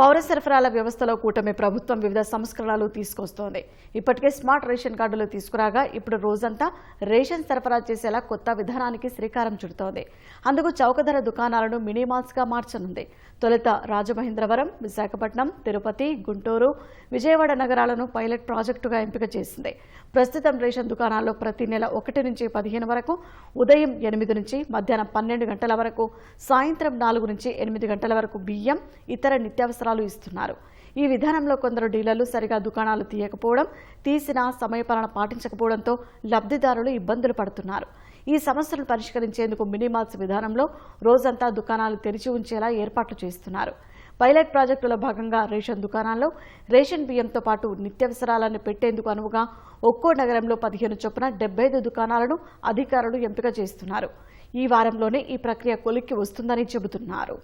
పౌర సరఫరాల వ్యవస్థలో కూటమి ప్రభుత్వం వివిధ సంస్కరణలు తీసుకొస్తోంది. ఇప్పటికే స్మార్ట్ రేషన్ కార్డులు తీసుకురాగా ఇప్పుడు రోజంతా రేషన్ సరఫరా చేసేలా కొత్త విధానానికి శ్రీకారం చుడుతోంది. అందుకు చౌకధర దుకాణాలను మినీమాల్స్గా మార్చనుంది. తొలుత రాజమహేంద్రవరం విశాఖపట్నం తిరుపతి గుంటూరు విజయవాడ నగరాలను పైలట్ ప్రాజెక్టుగా ఎంపిక చేసింది. ప్రస్తుతం రేషన్ దుకాణాల్లో ప్రతి నెల ఒకటి నుంచి పదిహేను వరకు ఉదయం ఎనిమిది నుంచి మధ్యాహ్నం పన్నెండు గంటల వరకు సాయంత్రం నాలుగు నుంచి ఎనిమిది గంటల వరకు బియ్యం ఇతర నిత్యావసరాలు ఇస్తున్నారు. ఈ విధానంలో కొందరు డీలర్లు సరిగా దుకాణాలు తీయకపోవడం తీసిన సమయపాలన పాటించకపోవడంతో లబ్ధిదారులు ఇబ్బందులు పడుతున్నారు. ఈ సమస్యలను పరిష్కరించేందుకు మినిమాల్స్ విధానంలో రోజంతా దుకాణాలు తెరిచి ఉంచేలా ఏర్పాట్లు చేస్తున్నారు. పైలట్ ప్రాజెక్టులో భాగంగా రేషన్ దుకాణాల్లో రేషన్ బియ్యంతో పాటు నిత్యావసరాలను పెట్టేందుకు అనువుగా ఒక్కో నగరంలో పదిహేను చొప్పున డెబ్బై ఐదు దుకాణాలను అధికారులు ఎంపిక చేస్తున్నారు. ఈ వారంలోనే ఈ ప్రక్రియ కొలిక్కి వస్తుందని చెబుతున్నారు.